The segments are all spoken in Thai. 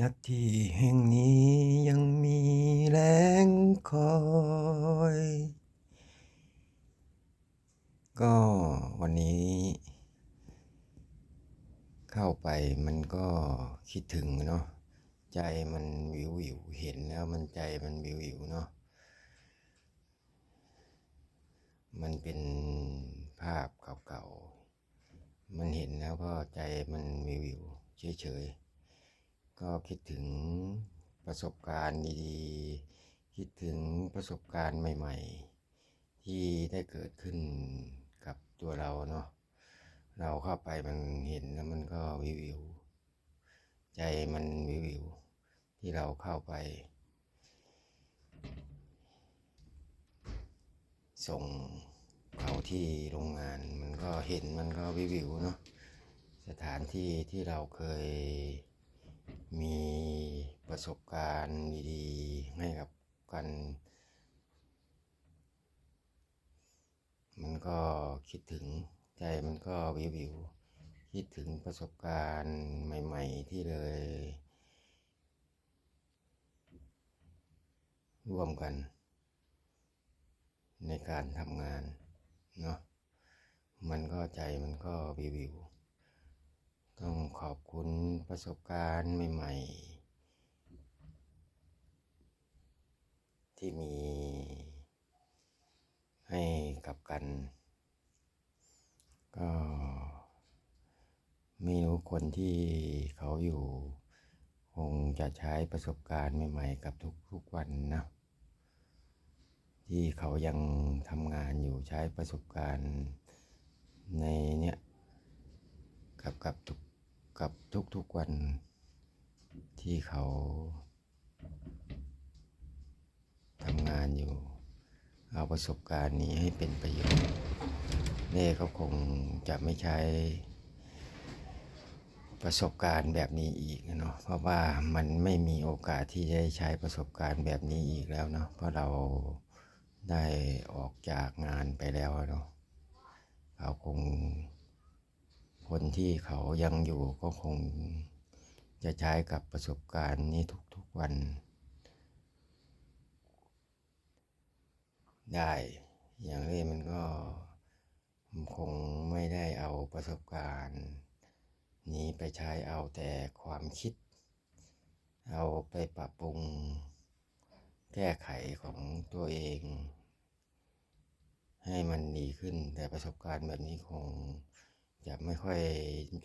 นาทีแห่งนี้ยังมีแรงคอย ก็วันนี้ เข้าไปมันก็คิดถึงเนาะใจมันวิววิวเห็นแล้วมันใจมันวิววิวเนาะมันเป็นภาพเก่าๆ มันเห็นแล้วก็ใจมันวิววิวเฉยๆ ก็คิดถึงประสบการณ์ดีๆ คิดถึงประสบการณ์ใหม่ ๆ ที่ได้เกิดขึ้นกับตัวเราเนาะ เราเข้าไปมันเห็นแล้วมันก็วิววิว ใจมันวิววิว ที่เราเข้าไป ส่งเขาที่โรงงานมันก็เห็นมันก็วิววิวเนาะ สถานที่ที่เราเคย ประสบการณ์ดีๆให้กับกัน มันก็คิดถึงใจมันก็วิววิวคิดถึงประสบการณ์ใหม่ ๆ ที่เลย ร่วมกัน ในการทำงานเนาะมันก็ใจมันก็วิววิวต้องขอบคุณประสบการณ์ใหม่ ๆ ที่มีให้กับกัน ก็ไม่รู้คนที่เขาอยู่ คงจะใช้ประสบการณ์ใหม่ ๆ กับทุกๆวันนะ ที่เขายังทำงานอยู่ใช้ประสบการณ์ในเนี้ยกับกับทุกกับทุกๆวันที่เขาำงานอยู่ เอาประสบการณ์นี้ให้เป็นประโยชน์เน่เขาคงจะไม่ใช้ประสบการณ์แบบนี้อีกเนาะเพราะว่ามันไม่มีโอกาสที่จะใช้ประสบการณ์แบบนี้อีกแล้วเนาะเพราะเราได้ออกจากงานไปแล้วเนาะเขาคง คนที่เขายังอยู่ก็คงจะใช้กับประสบการณ์นี้ทุกๆวัน ได้ อย่างนี้มันก็คงไม่ได้เอาประสบการณ์ นี้ไปใช้เอาแต่ความคิด เอาไปปรับปรุง แก้ไขของตัวเอง ให้มันดีขึ้น แต่ประสบการณ์แบบนี้คงจะไม่ค่อย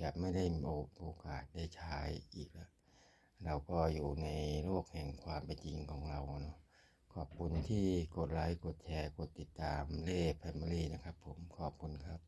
จะไม่ได้มีโอกาสได้ใช้อีกแล้วเราก็อยู่ในโลกแห่งความเป็นจริงของเราเนาะ ขอบคุณที่กดไลค์ กดแชร์ กดติดตามเล่แฟมิลี่นะครับผมขอบคุณครับ